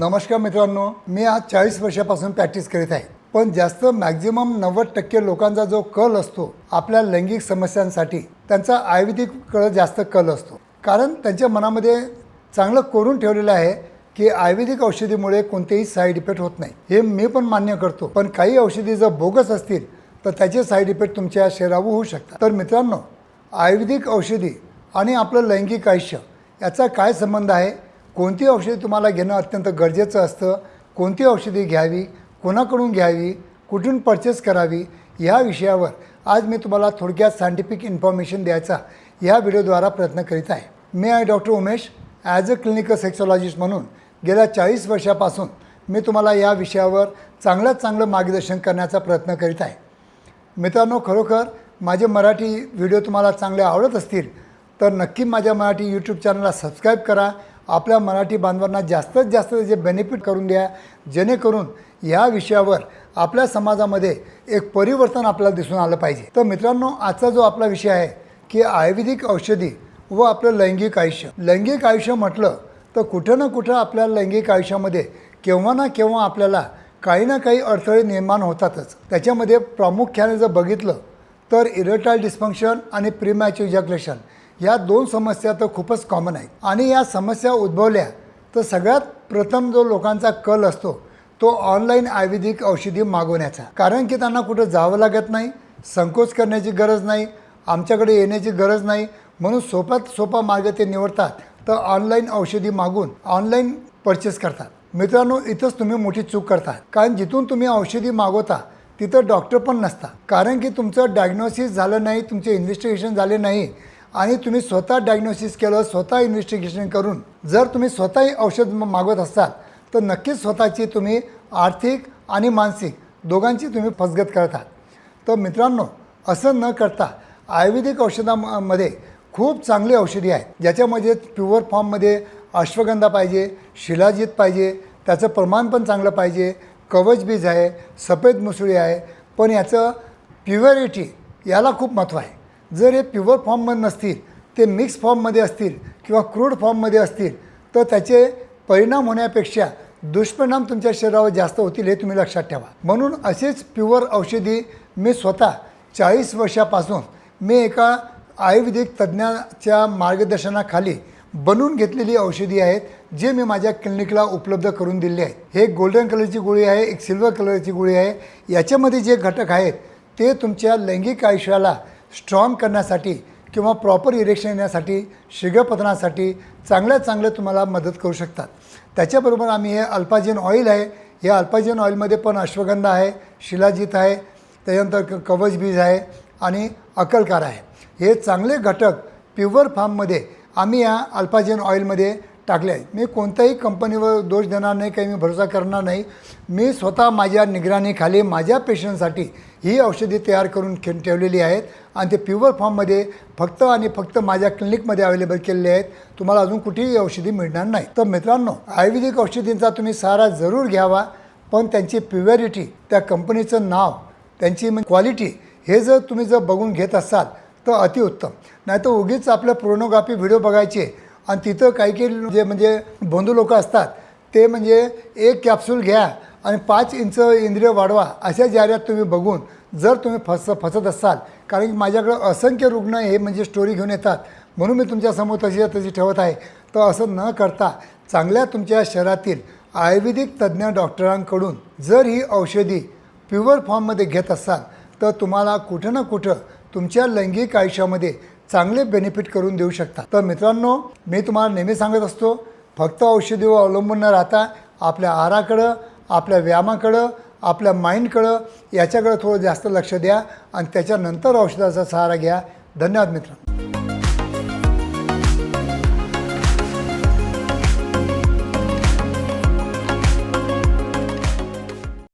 नमस्कार मित्रांनो मी आज चाळीस वर्षापासून प्रॅक्टिस करीत आहे. पण जास्त मॅक्झिमम नव्वद टक्के लोकांचा जो कल असतो आपल्या लैंगिक समस्यांसाठी त्यांचा आयुर्वेदिककडे जास्त कल असतो. कारण त्यांच्या मनामध्ये चांगलं करून ठेवलेलं आहे की आयुर्वेदिक औषधीमुळे कोणतेही साईड इफेक्ट होत नाही. हे मी पण मान्य करतो. पण काही औषधी जर बोगस असतील तर त्याचे साईड इफेक्ट तुमच्या शरीरावर होऊ शकतात. तर मित्रांनो आयुर्वेदिक औषधी आणि आपलं लैंगिक आयुष्य याचा काय संबंध आहे? कोणती औषधी तुम्हाला घेणं अत्यंत गरजेचं असतं? कोणती औषधी घ्यावी? कोणाकडून घ्यावी? कुठून परचेस करावी? ह्या विषयावर आज मी तुम्हाला थोडक्यात सायंटिफिक इन्फॉर्मेशन द्यायचा. या व्हिडिओद्वारा प्रयत्न करीत आहे. मी आहे doctor Umesh as a clinical sexologist म्हणून गेल्या चाळीस वर्षापासून मी तुम्हाला या विषयावर चांगल्यात चांगलं मार्गदर्शन करण्याचा प्रयत्न करीत आहे. मित्रांनो खरोखर माझे मराठी व्हिडिओ तुम्हाला चांगले आवडत असतील तर नक्की माझ्या मराठी यूट्यूब चॅनलला सबस्क्राईब करा. आपल्या मराठी बांधवांना जास्तीत जास्त त्याचे बेनिफिट करून द्या जेणेकरून या विषयावर आपल्या समाजामध्ये एक परिवर्तन आपल्याला दिसून आलं पाहिजे. तर मित्रांनो आजचा जो आपला विषय आहे की आयुर्वेदिक औषधी व आपलं लैंगिक आयुष्य. लैंगिक आयुष्य म्हटलं तर कुठं ना कुठं आपल्या लैंगिक आयुष्यामध्ये केव्हा ना केव्हा आपल्याला काही ना काही अडथळे निर्माण होतातच. त्याच्यामध्ये प्रामुख्याने जर बघितलं तर इरेटाईल डिस्फंक्शन आणि प्रीमॅच इजॅक्युलेशन या दोन समस्या तर खूपच कॉमन आहेत. आणि या समस्या उद्भवल्या तर सगळ्यात प्रथम जो लोकांचा कल असतो तो ऑनलाईन आयुर्वेदिक औषधी मागवण्याचा. कारण की त्यांना कुठं जावं लागत नाही संकोच करण्याची गरज नाही आमच्याकडे येण्याची गरज नाही म्हणून सोप्यात सोपा मार्ग ते निवडतात तर ऑनलाईन औषधी मागून ऑनलाईन परचेस करतात. मित्रांनो इथंच तुम्ही मोठी चूक करता कारण जिथून तुम्ही औषधी मागवता तिथं डॉक्टर पण नसता कारण की तुमचं डायग्नोसिस झालं नाही तुमचे इन्व्हेस्टिगेशन झाले नाही आणि तुम्ही स्वतः डायग्नोसिस केलं स्वतः इन्व्हेस्टिगेशन करून जर तुम्ही स्वतःही औषध मागवत असाल तर नक्कीच स्वतःची तुम्ही आर्थिक आणि मानसिक दोघांची तुम्ही फसगत करत आहात तर मित्रांनो असं न करता आयुर्वेदिक औषधामध्ये खूप चांगली औषधी आहेत ज्याच्यामध्ये प्युअर फॉर्ममध्ये अश्वगंधा पाहिजे शिलाजीत पाहिजे त्याचं प्रमाण पण चांगलं पाहिजे कवच बीज आहे सफेद मुसळी आहे पण याचं प्युअरिटी याला खूप महत्त्व आहे. जर हे प्युअर फॉर्ममध्ये नसतील ते मिक्स फॉर्ममध्ये असतील किंवा क्रूड फॉर्ममध्ये असतील तर त्याचे परिणाम होण्यापेक्षा दुष्परिणाम तुमच्या शरीरावर जास्त होतील हे तुम्ही लक्षात ठेवा. म्हणून असेच प्युअर औषधी मी स्वतः चाळीस वर्षापासून मी एका आयुर्वेदिक तज्ज्ञाच्या मार्गदर्शनाखाली बनवून घेतलेली औषधी आहेत जे मी माझ्या क्लिनिकला उपलब्ध करून दिले आहेत. हे गोल्डन कलरची गोळी आहे एक सिल्वर कलरची गोळी आहे. याच्यामध्ये जे घटक आहेत ते तुमच्या लैंगिक आयुष्याला स्ट्रॉंग करण्यासाठी किंवा प्रॉपर इरेक्शन येण्यासाठी शीघ्रपतनासाठी चांगल्यात चांगलं तुम्हाला मदत करू शकतात. त्याच्याबरोबर आम्ही हे अल्पाजिन ऑइल आहे. या अल्पाजिन ऑइलमध्ये पण अश्वगंधा आहे शिलाजीत आहे त्याच्यानंतर क कवच बीज आहे आणि अकलकार आहे. हे चांगले घटक प्युअर फार्ममध्ये आम्ही या अल्पाजिन ऑइलमध्ये टाकले आहेत. मी कोणत्याही कंपनीवर दोष देणार नाही काही मी भरोसा करणार नाही. मी स्वतः माझ्या निगराणीखाली माझ्या पेशंटसाठी ही औषधी तयार करून खे ठेवलेली आहेत आणि ते प्युअर फॉर्ममध्ये फक्त आणि फक्त माझ्या क्लिनिकमध्ये अवेलेबल केलेले आहेत. तुम्हाला अजून कुठेही औषधी मिळणार नाही. तर मित्रांनो आयुर्वेदिक औषधींचा तुम्ही सहारा जरूर घ्यावा पण त्यांची प्युअरिटी त्या कंपनीचं नाव त्यांची क्वालिटी हे जर तुम्ही जर बघून घेत असाल तर अतिउत्तम. नाही तर उगीच आपलं प्रोनोग्राफी व्हिडिओ बघायचे आणि तिथं काही काही जे म्हणजे बंधू लोक असतात ते म्हणजे एक कॅप्सूल घ्या आणि पाच इंच इंद्रिय वाढवा अशा जाहिरात तुम्ही बघून जर तुम्ही फस फसत असाल कारण की माझ्याकडं असंख्य रुग्ण हे म्हणजे स्टोरी घेऊन येतात म्हणून मी तुमच्यासमोर तशी तशी ठेवत आहे. तर असं न करता चांगल्या तुमच्या शहरातील आयुर्वेदिक तज्ज्ञ डॉक्टरांकडून जर ही औषधी प्युअर फॉर्ममध्ये घेत असाल तर तुम्हाला कुठं ना कुठं तुमच्या लैंगिक आयुष्यामध्ये चांगले बेनिफिट करून देऊ शकता तर मित्रांनो मी तुम्हाला नेहमी सांगत असतो फक्त औषधीवर अवलंबून न राहता आपल्या आहाराकडं आपल्या व्यायामाकडं आपल्या माइंडकडं याच्याकडं थोडं जास्त लक्ष द्या आणि त्याच्यानंतर औषधाचा सहारा घ्या. धन्यवाद मित्रांनो.